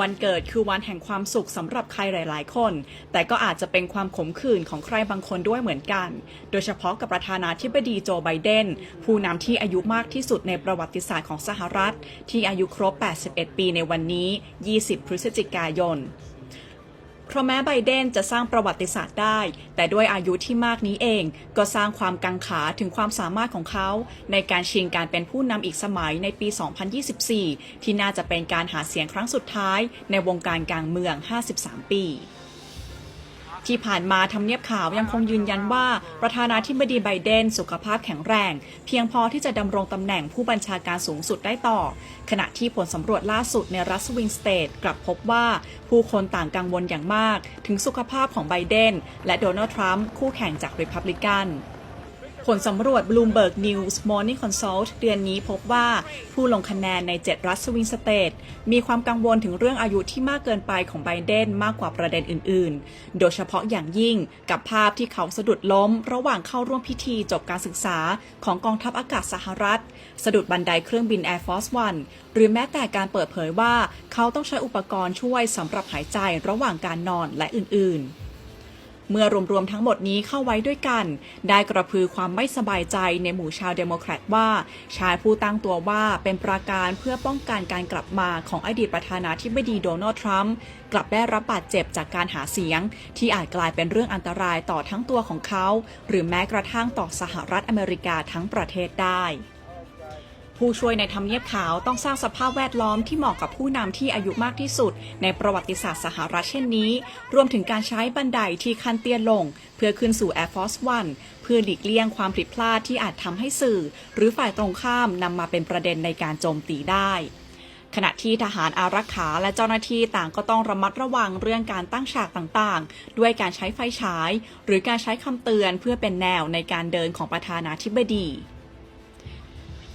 วันเกิดคือวันแห่งความสุขสำหรับใครหลาย ๆ คน แต่ก็อาจจะเป็นความขมขื่นของใครบางคนด้วยเหมือนกัน โดยเฉพาะกับประธานาธิบดีโจไบเดน ผู้นำที่อายุมากที่สุดในประวัติศาสตร์ของสหรัฐ ที่อายุครบ 81 ปีในวันนี้ 20 พฤศจิกายน เพราะแม้ไบเดนจะสร้างประวัติศาสตร์ได้ แต่ด้วยอายุที่มากนี้เอง ก็สร้างความกังขาถึงความสามารถของเขา ในการชิงการเป็นผู้นำอีกสมัยในปี 2024 ที่น่าจะเป็นการหาเสียงครั้งสุดท้าย ในวงการการเมือง 53 ปี ที่ผ่านมาทำเนียบข่าวยังคงยืนยันว่า ประธานาธิบดีไบเดนสุขภาพแข็งแรง เพียงพอที่จะดำรงตำแหน่งผู้บัญชาการสูงสุดได้ต่อ ขณะที่ผลสำรวจล่าสุดในรัฐสวิงสเตทกลับพบว่า ผู้คนต่างกังวลอย่างมาก ถึงสุขภาพของไบเดนและโดนัลด์ทรัมป์คู่แข่งจากริพับลิกัน ผลสำรวจ Bloomberg News Morning Consult เดือนนี้พบว่าผู้ลงคะแนนใน 7 รัฐสวิงสเตทมีความกังวลถึงเรื่องอายุที่มากเกินไปของไบเดนมากกว่าประเด็นอื่น ๆ โดยเฉพาะอย่างยิ่งกับภาพที่เขาสะดุดล้ม ระหว่างเข้าร่วมพิธีจบการศึกษาของกองทัพอากาศสหรัฐ สะดุดบันไดเครื่องบิน Air Force One หรือแม้แต่การเปิดเผยว่าเขาต้องใช้อุปกรณ์ช่วยสำหรับหายใจระหว่างการนอนและอื่น ๆ เมื่อรวมๆทั้งหมดนี้เข้าไว้ด้วยกัน ได้กระพือความไม่สบายใจในหมู่ชาวเดโมแครตว่า ชายผู้ตั้งตัวว่าเป็นปราการเพื่อป้องกันการกลับมาของอดีตประธานาธิบดีโดนัลด์ทรัมป์กลับได้รับบาดเจ็บจากการหาเสียง ที่อาจกลายเป็นเรื่องอันตรายต่อทั้งตัวของเขา หรือแม้กระทั่งต่อสหรัฐอเมริกาทั้งประเทศได้ ผู้ช่วยในทำเนียบขาวต้องสร้างสภาพแวดล้อมที่เหมาะกับผู้นำที่อายุมากที่สุด ในประวัติศาสตร์สหรัฐเช่นนี้ รวมถึงการใช้บันไดที่คันเตี้ยลง เพื่อขึ้นสู่ Air Force One เพื่อหลีกเลี่ยงความผิดพลาดที่อาจทำให้สื่อ หรือฝ่ายตรงข้ามนำมาเป็นประเด็นในการโจมตีได้ขณะที่ทหารอารักขาและเจ้าหน้าที่ต่างก็ต้องระมัดระวังเรื่องการตั้งฉากต่างๆ ด้วยการใช้ไฟฉาย หรือการใช้คำเตือนเพื่อเป็นแนวในการเดินของประธานาธิบดี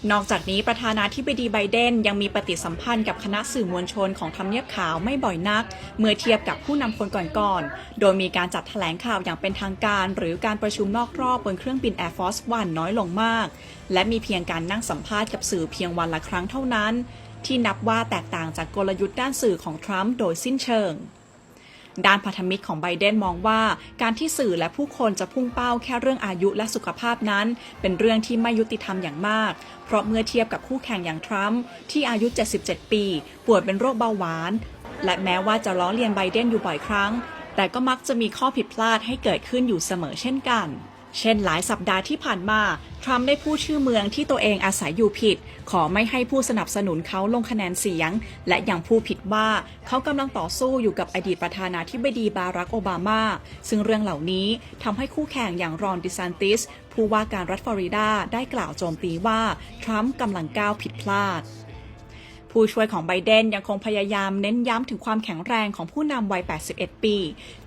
นอกจากนี้ประธานาธิบดีไบเดนยังมีปฏิสัมพันธ์กับคณะสื่อมวลชนของทำเนียบขาวไม่บ่อยนัก เมื่อเทียบกับผู้นำคนก่อนๆ โดยมีการจัดแถลงข่าวอย่างเป็นทางการ หรือการประชุมนอกรอบบนเครื่องบิน Air Force One น้อยลงมาก และมีเพียงการนั่งสัมภาษณ์กับสื่อเพียงวันละครั้งเท่านั้น ที่นับว่าแตกต่างจากกลยุทธ์ด้านสื่อของทรัมป์โดยสิ้นเชิง ด้านพันธมิตรของไบเดนมองว่า การที่สื่อและผู้คนจะพุ่งเป้าแค่เรื่องอายุและสุขภาพนั้น เป็นเรื่องที่ไม่ยุติธรรมอย่างมาก เพราะเมื่อเทียบกับคู่แข่งอย่างทรัมป์ที่อายุ 77 ปี ป่วยเป็นโรคเบาหวาน และแม้ว่าจะล้อเลียนไบเดนอยู่บ่อยครั้ง แต่ก็มักจะมีข้อผิดพลาดให้เกิดขึ้นอยู่เสมอเช่นกัน เช่นหลายสัปดาห์ที่ผ่านมา ทรัมป์ได้พูดชื่อเมืองที่ตัวเองอาศัยอยู่ผิด ขอไม่ให้ผู้สนับสนุนเขาลงคะแนนเสียง และยังพูดผิดว่าเขากำลังต่อสู้อยู่กับอดีตประธานาธิบดีบารักโอบามา ซึ่งเรื่องเหล่านี้ทำให้คู่แข่งอย่างรอนดิซานติส ผู้ว่าการรัฐฟลอริดาได้กล่าวโจมตีว่า ทรัมป์กำลังก้าวผิดพลาด ผู้ช่วยของไบเดนยังคงพยายามเน้นย้ำถึงความแข็งแรงของผู้นำวัย 81 ปี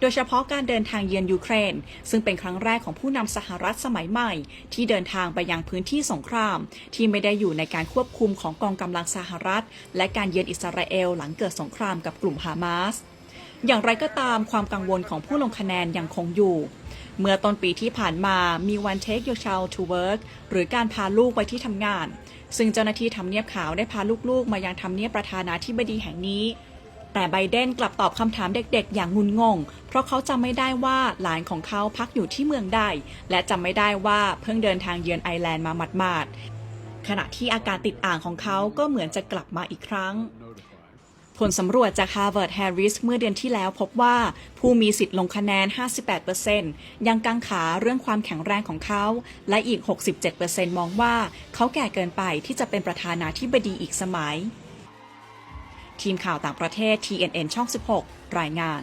โดยเฉพาะการเดินทางเยือนยูเครน ซึ่งเป็นครั้งแรกของผู้นำสหรัฐสมัยใหม่ ที่เดินทางไปยังพื้นที่สงคราม ที่ไม่ได้อยู่ในการควบคุมของกองกำลังสหรัฐ และการเยือนอิสราเอลหลังเกิดสงครามกับกลุ่มฮามาส อย่างไรก็ตามความกังวลของผู้ลงคะแนนยังคงอยู่ เมื่อต้นปีที่ผ่านมามี One Take Your Child to Work หรือการพาลูกไปที่ทำงาน ซึ่งเจ้าหน้าที่ทำเนียบขาวได้พาลูกๆ มายังทำเนียบประธานาธิบดีแห่งนี้ แต่ไบเดนกลับตอบคำถามเด็กๆ อย่างงุนงง เพราะเขาจำไม่ได้ว่าหลานของเขาพักอยู่ที่เมืองใด และจำไม่ได้ว่าเพิ่งเดินทางเยือนไอร์แลนด์มาหมาดๆขณะที่อาการติดอ่างของเขาก็เหมือนจะกลับมาอีกครั้ง ผลสำรวจจาก Harvard Harris เมื่อเดือนที่แล้วพบว่าผู้มีสิทธิ์ลงคะแนน 58%ยังกังขาเรื่องความแข็งแรงของเขา และอีก 67%มองว่าเขาแก่เกินไปที่จะเป็นประธานาธิบดีอีกสมัย ทีมข่าวต่างประเทศ TNN ช่อง 16 รายงาน